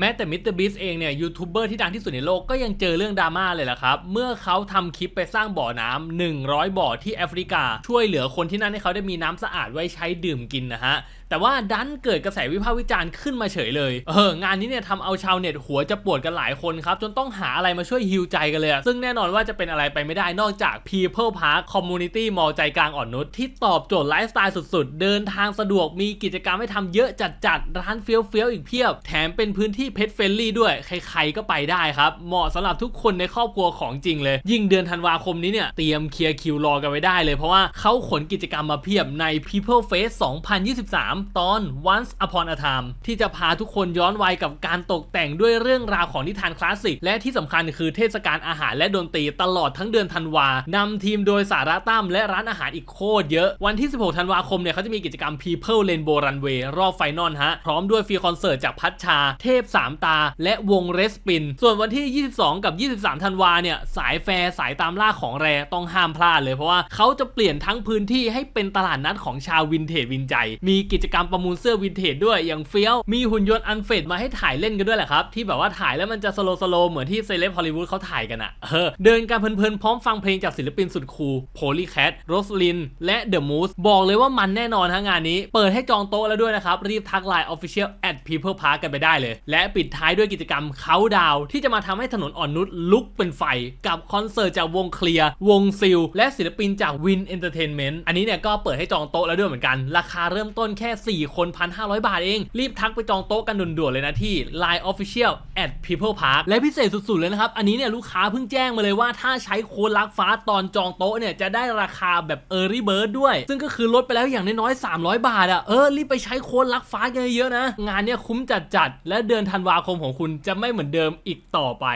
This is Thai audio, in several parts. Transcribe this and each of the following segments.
แม้แต่มิสเตอร์บีสเองเนี่ยยูทูบเบอร์ที่ดังที่สุดในโลกก็ยังเจอเรื่องดราม่าเลยล่ะครับ เมื่อเขาทำคลิปไปสร้างบ่อน้ำ100 บ่อที่แอฟริกา ช่วยเหลือคนที่นั่นให้เขาได้มีน้ำสะอาดไว้ใช้ดื่มกินนะฮะแต่ว่าดันเกิดกระแสวิพากษ์วิจารณ์ขึ้นมาเฉยเลยเอองานนี้เนี่ยทำเอาชาวเน็ตหัวจะปวดกันหลายคนครับจนต้องหาอะไรมาช่วยฮิวใจกันเลย ซึ่งแน่นอนว่าจะเป็นอะไรไปไม่ได้นอกจาก People Park Community Mall ใจกลางอ่อนนุชที่ตอบโจทย์ไลฟ์สไตล์สุดๆ เดินทางสะดวกมีกิจกรรมให้ทำเยอะจัดๆร้านเฟี้ยวๆอีกเพียบ แถมเป็นพื้นที่เพ t เฟ n ลี่ด้วย ใครๆก็ไปได้ครับ เหมาะสำหรับทุกคนในครอบครัวของจริงเลย ยิ่งเดือนธันวาคมนี้เนี่ยเตรียมเคลียร์คิวรอกันไว้ได้เลยเพราะว่าเขาขนกิจกรรมมาเพียบใน People Face 2023ตอน Once Upon a Time ที่จะพาทุกคนย้อนวัยกับการตกแต่งด้วยเรื่องราวของนิทานคลาสสิก และที่สำคัญคือเทศกาลอาหารและดนตรีตลอดทั้งเดือนธันวานำทีมโดยสาระตั้มและร้านอาหารอีกโคตรเยอะ วันที่ 16 ธันวาคมเนี่ยเขาจะมีกิจกรรม People Rainbow Runway รอบไฟนอลฮะ พร้อมด้วยฟรีคอนเสิร์ตจากพัชชา เทพสามตา และวงเรสปิน ส่วนวันที่ 22 กับ 23 ธันวาเนี่ยสายแฟร์สายตามล่าของแรต้องห้ามพลาดเลยเพราะว่าเขาจะเปลี่ยนทั้งพื้นที่ให้เป็นตลาดนัดของชาววินเทจวินใจ มีกิจกรรมประมูลเสื้อวินเทจด้วยอย่างเฟี้ยว มีหุ่นยนต์อันเฟดมาให้ถ่ายเล่นกันด้วยแหละครับ ที่แบบว่าถ่ายแล้วมันจะสโลสโลเหมือนที่เซเลบฮอลลีวูดเขาถ่ายกันอะเออเดินกันเพลินๆพร้อมฟังเพลงจากศิลปินสุดคูลโพลีแคทโรสลินและเดอะมูสบอกเลยว่ามันแน่นอนทั้งงานนี้ เปิดให้จองโต๊ะแล้วด้วยนะครับ รีบทักไลน์ Official at People Park กันไปได้เลย และปิดท้ายด้วยกิจกรรมเขาดาวที่จะมาทำให้ถนนอ่อนนุชลุกเป็นไฟ กับคอนเสิร์ตจากวงเคลียร์วงซิลและศิลปินจากวินเอนเตอร์เทนเมนต์อันนี้เนี่ยก็เปิดให้จองโต๊ะแล้วด้วยเหมือนกัน ราคาเริ่มต้นแค่4 คน 1,500 บาทเอง รีบทักไปจองโต๊ะกันด่วนๆเลยนะที่ Line Official at People Park และพิเศษสุดๆเลยนะครับ อันนี้เนี่ยลูกค้าเพิ่งแจ้งมาเลยว่าถ้าใช้โค้ดลักฟ้าตอนจองโต๊ะเนี่ยจะได้ราคาแบบ Early Bird ด้วย ซึ่งก็คือลดไปแล้วอย่างน้อยๆ300 บาทอะเออรีบไปใช้โค้ดลักฟ้ากันเยอะๆนะ งานเนี่ยคุ้มจัดๆและเดือนธันวาคมของคุณจะไม่เหมือนเดิมอีกต่อไป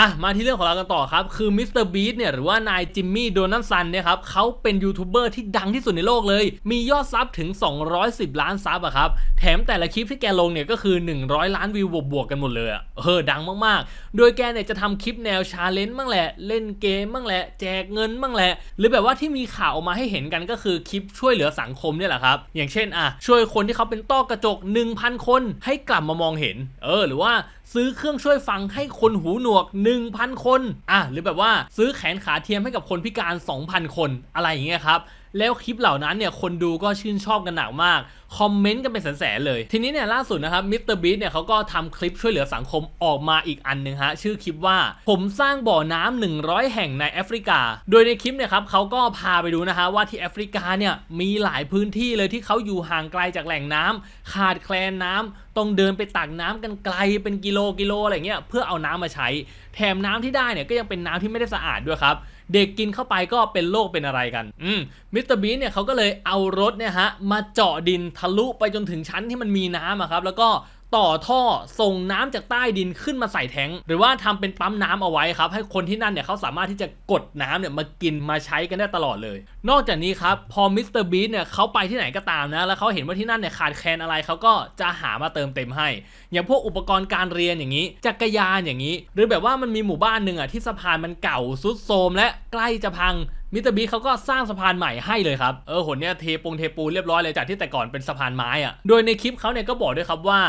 อะมาที่เรื่องของเรากันต่อครับ คือมิสเตอร์บีเนี่ยหรือว่านายจิมมี่โดนัลซันเนี่ยครับเขาเป็นยูทูบเบอร์ที่ดังที่สุดในโลกเลย มียอดซับถึง 210 ล้านซับอะครับ แถมแต่ละคลิปที่แกลงเนี่ยก็คือ 100 ล้านวิวบวกๆกันหมดเลยอะเออดังมากๆ โดยแกเนี่ยจะทำคลิปแนวชาเลนจ์บ้างแหละ เล่นเกมบ้างแหละ แจกเงินบ้างแหละ หรือแบบว่าที่มีข่าวออกมาให้เห็นกันก็คือคลิปช่วยเหลือสังคมเนี่ยแหละครับอย่างเช่นอะช่วยคนที่เขาเป็นต้อกระจก 1,000 คนให้กลับมามองเห็น เออ หรือว่า ซื้อเครื่องช่วยฟังให้คนหูหนวก 1,000 คน อะหรือแบบว่าซื้อแขนขาเทียมให้กับคนพิการ 2,000 คนอะไรอย่างเงี้ยครับ แล้วคลิปเหล่านั้นเนี่ยคนดูก็ชื่นชอบกันหนักมาก คอมเมนต์กันเป็นแสนๆเลย ทีนี้เนี่ยล่าสุดนะครับมิสเตอร์บีเนี่ยเขาก็ทำคลิปช่วยเหลือสังคมออกมาอีกอันหนึ่งฮะชื่อคลิปว่าผมสร้างบ่อน้ำ100 แห่งในแอฟริกา โดยในคลิปเนี่ยครับเขาก็พาไปดูนะฮะว่าที่แอฟริกาเนี่ยมีหลายพื้นที่เลยที่เขาอยู่ห่างไกลจากแหล่งน้ำขาดแคลนน้ำต้องเดินไปตักน้ำกันไกลเป็นกิโลกิโลอะไรเงี้ยเพื่อเอาน้ำมาใช้ แถมน้ำที่ได้เนี่ยก็ยังเป็นน้ำที่ไม่ได้สะอาดด้วยครับ เด็กกินเข้าไปก็เป็นโรคเป็นอะไรกัน อืมมิสเตอร์บีเนี่ยเขาก็เลยเอารถเนี่ยฮะมาเจาะดินทะลุไปจนถึงชั้นที่มันมีน้ำอะครับแล้วก็ ต่อท่อส่งน้ำจากใต้ดินขึ้นมาใส่แทงค์หรือว่าทำเป็นปั๊มน้ำเอาไว้ครับ ให้คนที่นั่นเนี่ยเขาสามารถที่จะกดน้ำเนี่ยมากินมาใช้กันได้ตลอดเลย นอกจากนี้ครับพอมิสเตอร์บีเนี่ยเขาไปที่ไหนก็ตามนะ แล้วเขาเห็นว่าที่นั่นเนี่ยขาดแคลนอะไรเขาก็จะหามาเติมเต็มให้ อย่างพวกอุปกรณ์การเรียนอย่างนี้ จักรยานอย่างนี้ หรือแบบว่ามันมีหมู่บ้านหนึ่งอะที่สะพานมันเก่าสุดโทรมและใกล้จะพังมิสเตอร์บีเขาก็สร้างสะพานใหม่ให้เลยครับ เออหนเนี่ยเทปงเทปูเรียบร้อยเลยจากที่แต่ก่อนเป็นสะพานไม้อะโดยในคลิปเขาเนี่ยก็บอกด้วยครับว่า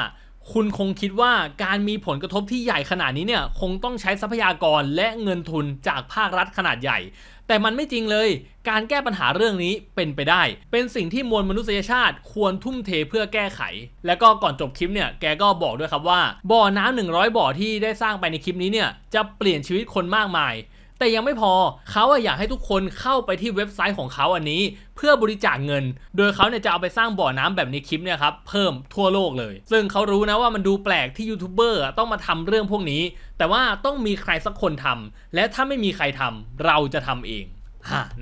คุณคงคิดว่าการมีผลกระทบที่ใหญ่ขนาดนี้เนี่ยคงต้องใช้ทรัพยากรและเงินทุนจากภาครัฐขนาดใหญ่ แต่มันไม่จริงเลย การแก้ปัญหาเรื่องนี้เป็นไปได้ เป็นสิ่งที่มวลมนุษยชาติควรทุ่มเทเพื่อแก้ไข แล้วก็ก่อนจบคลิปเนี่ยแกก็บอกด้วยครับว่า บ่อน้ำ100 บ่อที่ได้สร้างไปในคลิปนี้เนี่ยจะเปลี่ยนชีวิตคนมากมาย แต่ยังไม่พอเขาอะอยากให้ทุกคนเข้าไปที่เว็บไซต์ของเขาอันนี้ เพื่อบริจาคเงิน โดยเขาเนี่ยจะเอาไปสร้างบ่อน้ำแบบในคลิปเนี่ยครับเพิ่มทั่วโลกเลย ซึ่งเขารู้นะว่ามันดูแปลกที่ยูทูบเบอร์ต้องมาทำเรื่องพวกนี้ แต่ว่าต้องมีใครสักคนทำและถ้าไม่มีใครทำเราจะทำเอง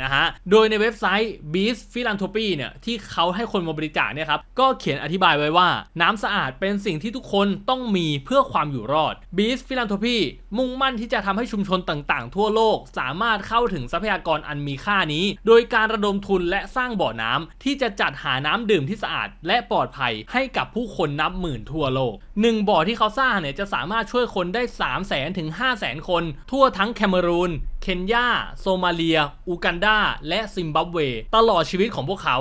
นะฮะ โดยในเว็บไซต์ Beast Philanthropy เนี่ยที่เขาให้คนมาบริจาคเนี่ยครับ ก็เขียนอธิบายไว้ว่า น้ำสะอาดเป็นสิ่งที่ทุกคนต้องมีเพื่อความอยู่รอด Beast Philanthropy มุ่งมั่นที่จะทำให้ชุมชนต่างๆ ทั่วโลก สามารถเข้าถึงทรัพยากรอันมีค่านี้ โดยการระดมทุนและสร้างบ่อน้ำที่จะจัดหาน้ำดื่มที่สะอาด และปลอดภัยให้กับผู้คนนับหมื่นทั่วโลกหนึ่งบ่อที่เขาสร้างเนี่ยจะสามารถช่วยคนได้ 3 0 0 0 0 0ถึง5 0 0 0 0 0 คน ทั่วทั้งแคเมรูน เคนยา โซมาเลีย อูกันดา และซิมบับเว ตลอดชีวิตของพวกเขา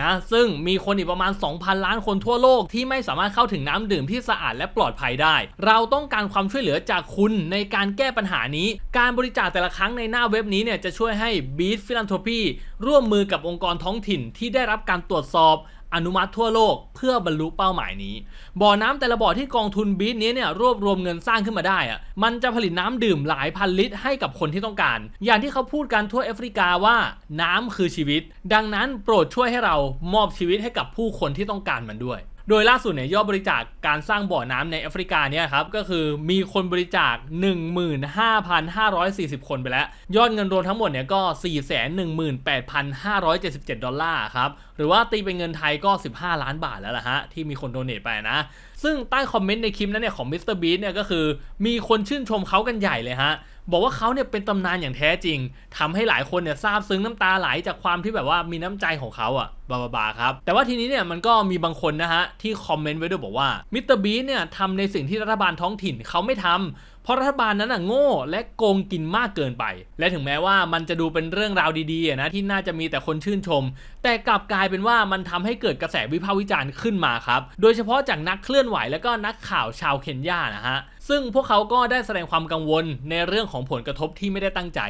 นะซึ่งมีคนอีกประมาณ 2,000 ล้านคนทั่วโลกที่ไม่สามารถเข้าถึงน้ำดื่มที่สะอาดและปลอดภัยได้ เราต้องการความช่วยเหลือจากคุณในการแก้ปัญหานี้ การบริจาคแต่ละครั้งในหน้าเว็บนี้เนี่ยจะช่วยให้ Beat Philanthropy ร่วมมือกับองค์กรท้องถิ่นที่ได้รับการตรวจสอบ อนุมัติทั่วโลกเพื่อบรรลุเป้าหมายนี้ บ่อน้ำแต่ละบ่อที่กองทุนบีทนี้เนี่ยรวบรวมเงินสร้างขึ้นมาได้อะมันจะผลิตน้ำดื่มหลายพันลิตรให้กับคนที่ต้องการ อย่างที่เขาพูดกันทั่วแอฟริกาว่าน้ำคือชีวิต ดังนั้นโปรดช่วยให้เรามอบชีวิตให้กับผู้คนที่ต้องการมันด้วย โดยล่าสุดเนี่ยยอดบริจาคการสร้างบ่อน้ำในแอฟริกาเนี่ยครับก็คือมีคนบริจาค 15,540 คนไปแล้ว ยอดเงินรวมทั้งหมดเนี่ยก็ 418,577 ดอลลาร์ครับหรือว่าตีเป็นเงินไทยก็ 15 ล้านบาทแล้วล่ะฮะที่มีคนโดเนทไปนะ ซึ่งใต้คอมเมนต์ในคลิปนั้นเนี่ยของมิสเตอร์บีเนี่ยก็คือมีคนชื่นชมเขากันใหญ่เลยฮะ บอกว่าเขาเนี่ยเป็นตำนานอย่างแท้จริงทำให้หลายคนเนี่ยซาบซึ้งน้ำตาไหลจากความที่แบบว่ามีน้ำใจของเขาอะบาบาบาครับ แต่ว่าทีนี้เนี่ยมันก็มีบางคนนะฮะ ที่คอมเมนต์ไว้ด้วยบอกว่ามิสเตอร์บีเนี่ยทำในสิ่งที่รัฐบาลท้องถิ่นเขาไม่ทำเพราะรัฐบาลนั้นอะโง่และโกงกินมากเกินไป และถึงแม้ว่ามันจะดูเป็นเรื่องราวดีๆนะที่น่าจะมีแต่คนชื่นชม แต่กลับกลายเป็นว่ามันทำให้เกิดกระแสวิพากษ์วิจารณ์ขึ้นมาครับ โดยเฉพาะจากนักเคลื่อนไหวและก็นักข่าวชาวเคนยานะฮะ ซึ่งพวกเขาก็ได้แสดงความกังวลในเรื่องของผลกระทบที่ไม่ได้ตั้งใจ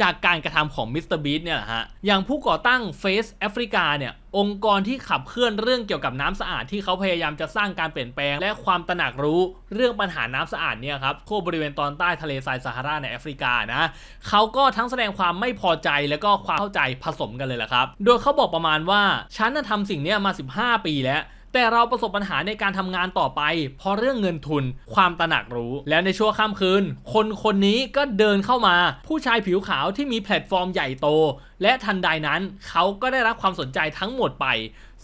จากการกระทำของมิสเตอร์บีเนี่ยแหละฮะ อย่างผู้ก่อตั้ง Face แอฟริกาเนี่ย องค์กรที่ขับเคลื่อนเรื่องเกี่ยวกับน้ำสะอาดที่เขาพยายามจะสร้างการเปลี่ยนแปลง และความตระหนักรู้เรื่องปัญหาน้ำสะอาดเนี่ยครับทั่วบริเวณตอนใต้ทะเลทรายซาฮาราในแอฟริกานะเขาก็ทั้งแสดงความไม่พอใจแล้วก็ความเข้าใจผสมกันเลยแหละครับ โดยเขาบอกประมาณว่าฉันน่ะทำสิ่งนี้มา 15 ปีแล้ว แต่เราประสบปัญหาในการทำงานต่อไป เพราะเรื่องเงินทุนความตระหนักรู้ แล้วในช่วงค่ำคืน คนคนนี้ก็เดินเข้ามา ผู้ชายผิวขาวที่มีแพลตฟอร์มใหญ่โต และทันใดนั้นเขาก็ได้รับความสนใจทั้งหมดไป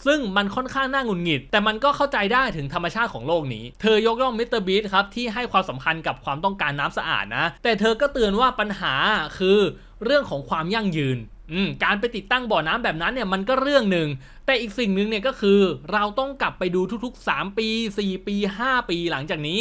ซึ่งมันค่อนข้างน่าหงุดหงิด แต่มันก็เข้าใจได้ถึงธรรมชาติของโลกนี้ เธอยกย่องมิสเตอร์บีทครับ ที่ให้ความสำคัญกับความต้องการน้ำสะอาดนะ แต่เธอก็เตือนว่าปัญหาคือเรื่องของความยั่งยืน อืมการไปติดตั้งบ่อน้ำแบบนั้นเนี่ยมันก็เรื่องหนึ่ง แต่อีกสิ่งหนึ่งเนี่ยก็คือ เราต้องกลับไปดูทุกๆ 3 ปี 4 ปี 5 ปีหลังจากนี้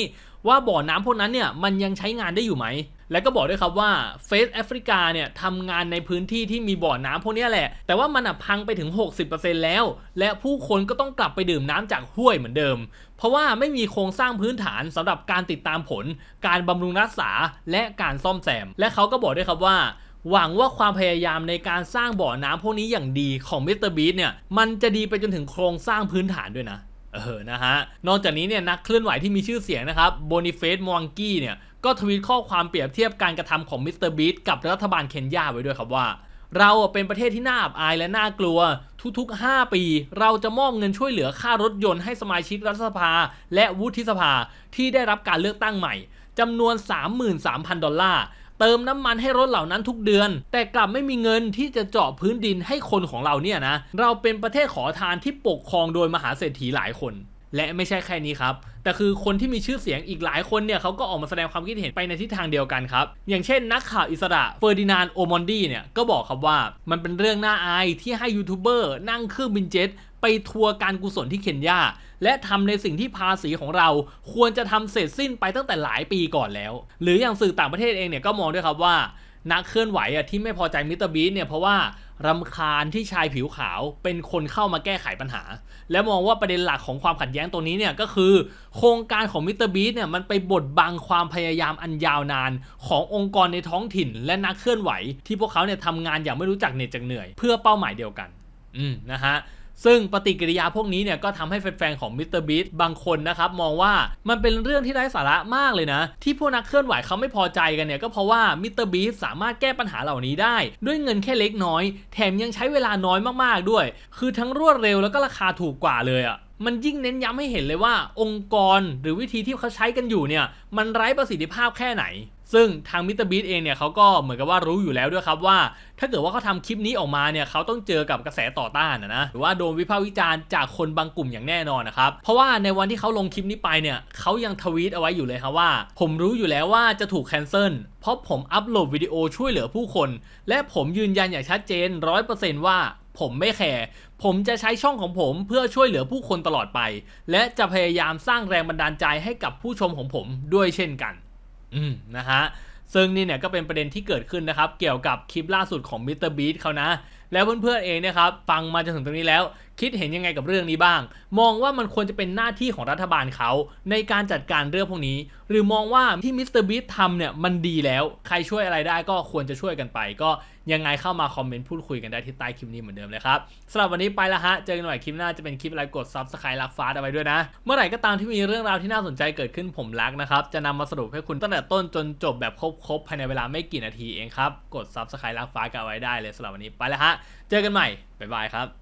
ว่าบ่อน้ำพวกนั้นเนี่ยมันยังใช้งานได้อยู่ไหม และก็บอกด้วยครับว่าเฟสแอฟริกาเนี่ยทำงานในพื้นที่ที่มีบ่อน้ำพวกนี้แหละ แต่ว่ามันอะพังไปถึง 60%แล้ว และผู้คนก็ต้องกลับไปดื่มน้ำจากห้วยเหมือนเดิม เพราะว่าไม่มีโครงสร้างพื้นฐานสำหรับการติดตามผล การบำรุงรักษาและการซ่อมแซม และเขาก็บอกด้วยครับว่า หวังว่าความพยายามในการสร้างบ่อน้ำพวกนี้อย่างดีของมิสเตอร์บีเนี่ย มันจะดีไปจนถึงโครงสร้างพื้นฐานด้วยนะ เออ นะฮะ นอกจากนี้เนี่ยนักเคลื่อนไหวที่มีชื่อเสียงนะครับโบนิเฟสมวังกี้เนี่ย ก็ทวีตข้อความเปรียบเทียบการกระทำของมิสเตอร์บีกับรัฐบาลเคนยาไว้ด้วยครับว่าเราเป็นประเทศที่น่าอับอายและน่ากลัว ทุกๆ 5 ปี เราจะมอบเงินช่วยเหลือค่ารถยนต์ให้สมาชิกรัฐสภา และวุฒิสภาที่ได้รับการเลือกตั้งใหม่จำนวน 33,000 ดอลลาร์ เติมน้ำมันให้รถเหล่านั้นทุกเดือน แต่กลับไม่มีเงินที่จะเจาะพื้นดินให้คนของเราเนี่ยนะ เราเป็นประเทศขอทานที่ปกครองโดยมหาเศรษฐีหลายคน และไม่ใช่แค่นี้ครับ แต่คือคนที่มีชื่อเสียงอีกหลายคนเนี่ยเขาก็ออกมาแสดงความคิดเห็นไปในทิศทางเดียวกันครับ อย่างเช่นนักข่าวอิสระเฟอร์ดินานโอมอนดีเนี่ยก็บอกครับว่ามันเป็นเรื่องน่าอายที่ให้ยูทูบเบอร์นั่งเครื่องบินเจ็ตไปทัวร์การกุศลที่เคนยาและทำในสิ่งที่ภาษีของเราควรจะทำเสร็จสิ้นไปตั้งแต่หลายปีก่อนแล้ว หรืออย่างสื่อต่างประเทศเองเนี่ยก็มองด้วยครับว่า นักเคลื่อนไหวอะที่ไม่พอใจมิสเตอร์บีเนี่ยเพราะว่ารำคาญที่ชายผิวขาวเป็นคนเข้ามาแก้ไขปัญหา และมองว่าประเด็นหลักของความขัดแย้งตรงนี้เนี่ยก็คือ โครงการของมิสเตอร์บีเนี่ยมันไปบดบังความพยายามอันยาวนาน ขององค์กรในท้องถิ่น และนักเคลื่อนไหว ที่พวกเขาเนี่ยทำงานอย่างไม่รู้จักเหน็ดจักเหนื่อย เพื่อเป้าหมายเดียวกัน อืมนะฮะ ซึ่งปฏิกิริยาพวกนี้เนี่ยก็ทำให้แฟนๆของมิสเตอร์บีทบางคนนะครับมองว่ามันเป็นเรื่องที่ไร้สาระมากเลยนะ ที่พวกนักเคลื่อนไหวเขาไม่พอใจกันเนี่ยก็เพราะว่ามิสเตอร์บีทสามารถแก้ปัญหาเหล่านี้ได้ ด้วยเงินแค่เล็กน้อย แถมยังใช้เวลาน้อยมากๆด้วย คือทั้งรวดเร็วแล้วก็ราคาถูกกว่าเลยอะ่ะมันยิ่งเน้นย้ำให้เห็นเลยว่าองค์กรหรือวิธีที่เขาใช้กันอยู่เนี่ย มันไร้ประสิทธิภาพแค่ไหน ซึ่งทางมิสเตอร์บีทเองเนี่ยเขาก็เหมือนกับว่ารู้อยู่แล้วด้วยครับว่า ถ้าเกิดว่าเขาทำคลิปนี้ออกมาเนี่ยเขาต้องเจอกับกระแสต่อต้านนะนะหรือว่าโดนวิพากษ์วิจารณ์จากคนบางกลุ่มอย่างแน่นอนนะครับเพราะว่าในวันที่เขาลงคลิปนี้ไปเนี่ยเขายังทวีตเอาไว้อยู่เลยครับว่า ผมรู้อยู่แล้วว่าจะถูกแคนเซิลเพราะผมอัปโหลดวิดีโอช่วยเหลือผู้คน และผมยืนยันอย่างชัดเจนร้อยเปอร์เซนต์ว่าผมไม่แคร์ผมจะใช้ช่องของผมเพื่อช่วยเหลือผู้คนตลอดไป และจะพยายามสร้างแรงบันดาลใจให้กับผู้ชมของผมด้วยเช่นกัน อืมนะฮะซึ่งนี่เนี่ยก็เป็นประเด็นที่เกิดขึ้นนะครับ เกี่ยวกับคลิปล่าสุดของ Mr. Beast เขานะ แล้วเพื่อนๆเองเนี่ยครับ ฟังมาจนถึงตรงนี้แล้ว คิดเห็นยังไงกับเรื่องนี้บ้าง มองว่ามันควรจะเป็นหน้าที่ของรัฐบาลเขาในการจัดการเรื่องพวกนี้ หรือมองว่าที่มิสเตอร์บีททำเนี่ยมันดีแล้ว ใครช่วยอะไรได้ก็ควรจะช่วยกันไป ก็ยังไงเข้ามาคอมเมนต์พูดคุยกันได้ที่ใต้คลิปนี้เหมือนเดิมเลยครับสำหรับวันนี้ไปละฮะ เจอกันใหม่คลิปหน้าจะเป็นคลิปอะไรกด subscribe รักฟ้าเอาไว้ด้วยนะ เมื่อไหร่ก็ตามที่มีเรื่องราวที่น่าสนใจเกิดขึ้นผมรักนะครับ จะนำมาสรุปให้คุณตั้งแต่ต้นจนจบแบบครบๆภายในเวลาไม่กี่นาทีเองครับ กด subscribe รักฟ้ากันไว้ได้เลยสำหรับวันนี้ไปละฮะ เจอกันใหม่ บ๊ายบายครับ